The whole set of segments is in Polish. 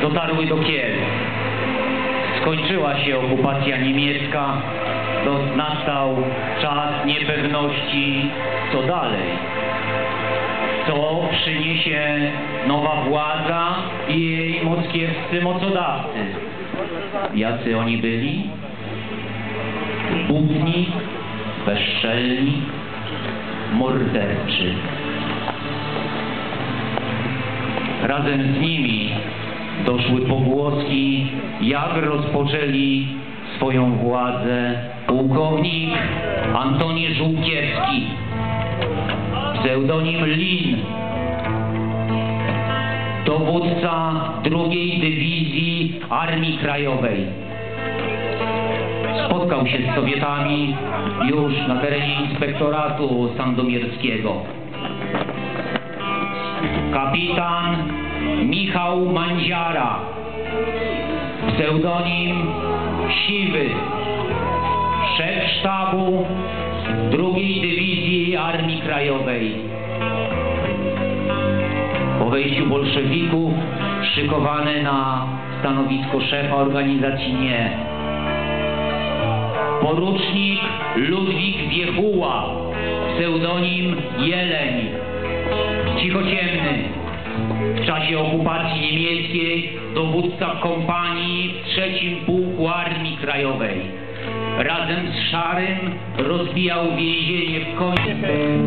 dotarły do Kiel. Skończyła się okupacja niemiecka, to nastał czas niepewności, co dalej. Co przyniesie nowa władza i jej moskiewscy mocodawcy. Jacy oni byli? Butni, bezczelni, morderczy. Razem z nimi doszły pogłoski, jak rozpoczęli swoją władzę pułkownik Antoni Żółkiewski, pseudonim Lin, dowódca drugiej dywizji Armii Krajowej. Spotkał się z Sowietami już na terenie inspektoratu sandomierskiego. Kapitan Michał Mandziara, pseudonim Siwy, szef sztabu drugiej dywizji Armii Krajowej. Po wejściu bolszewików szykowany na stanowisko szefa organizacji NIE. Porucznik Ludwik Wiechuła, pseudonim Jeleń, cichociemny. W czasie okupacji niemieckiej dowódca kompanii w trzecim pułku Armii Krajowej. Razem z Szarym rozbijał więzienie w końcu.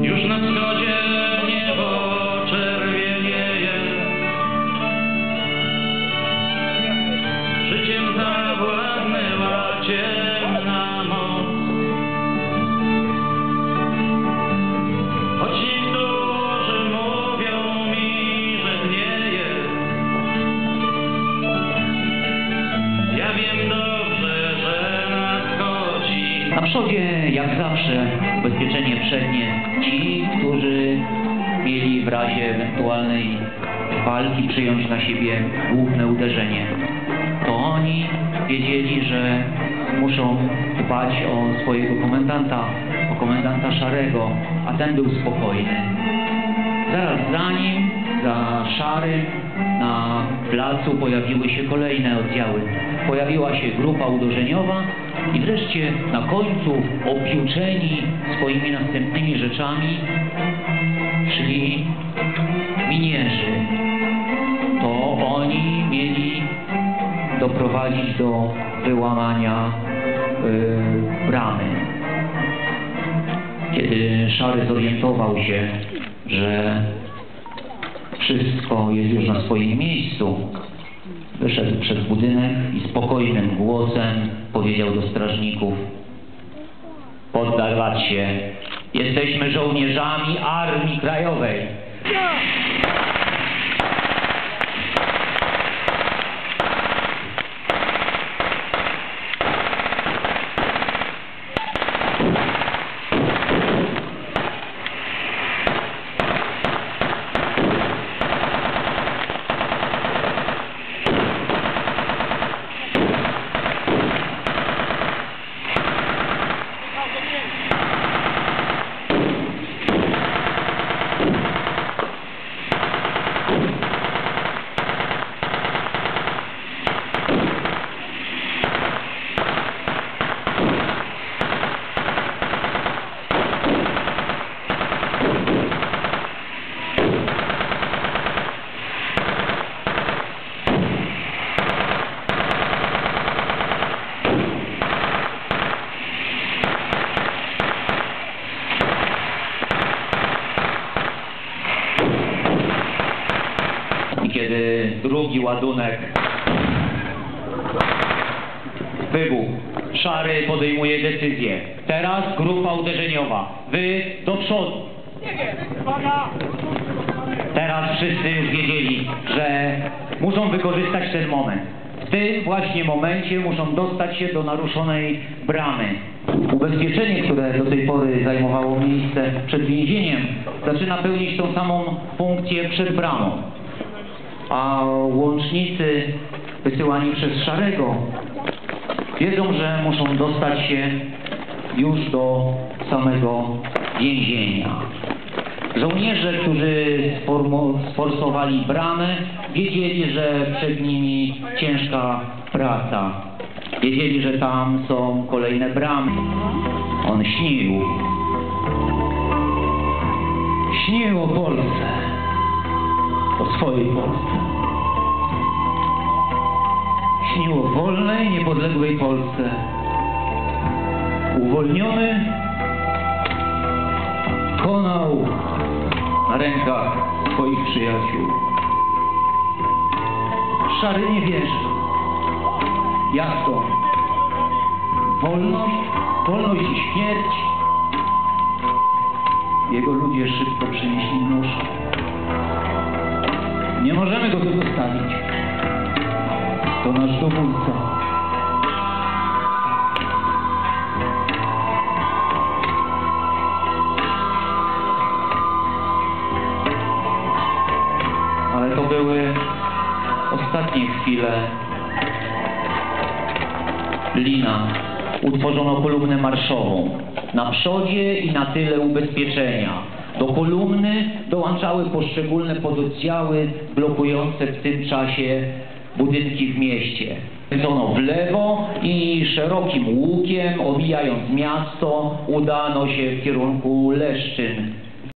Już na wschodzie przodzie, jak zawsze, ubezpieczenie przednie. Ci, którzy mieli w razie ewentualnej walki przyjąć na siebie główne uderzenie. To oni wiedzieli, że muszą dbać o swojego komendanta, o komendanta Szarego, a ten był spokojny. Zaraz za nim, za Szarym, na placu pojawiły się kolejne oddziały. Pojawiła się grupa uderzeniowa i wreszcie na końcu, opiuczeni swoimi następnymi rzeczami, szli minierzy. To oni mieli doprowadzić do wyłamania y, bramy. Kiedy Szary zorientował się, że wszystko jest już na swoim miejscu, wyszedł przed budynek i spokojnym głosem powiedział do strażników poddawać się, jesteśmy żołnierzami Armii Krajowej. Kiedy drugi ładunek wybuchł, Szary podejmuje decyzję. Teraz grupa uderzeniowa. Wy do przodu. Teraz wszyscy już wiedzieli, że muszą wykorzystać ten moment. W tym właśnie momencie muszą dostać się do naruszonej bramy. Ubezpieczenie, które do tej pory zajmowało miejsce przed więzieniem, zaczyna pełnić tą samą funkcję przed bramą. A łącznicy wysyłani przez Szarego wiedzą, że muszą dostać się już do samego więzienia. Żołnierze, którzy sforsowali bramę, wiedzieli, że przed nimi ciężka praca. Wiedzieli, że tam są kolejne bramy. On śnił. Śnił o Polsce. O swojej Polsce. Śnił o wolnej, niepodległej Polsce. Uwolniony konał na rękach swoich przyjaciół. Szary nie wierzy. Jak to? Wolność, wolność i śmierć. Jego ludzie szybko przynieśli nóż. Nie możemy go tu zostawić. To nasz dowódca. Ale to były ostatnie chwile Lina. Utworzono kolumnę marszową. Na przodzie i na tyle ubezpieczenia. Do kolumny dołączały poszczególne pododdziały blokujące w tym czasie budynki w mieście. Kręcono w lewo i szerokim łukiem, omijając miasto, udano się w kierunku Leszczyn.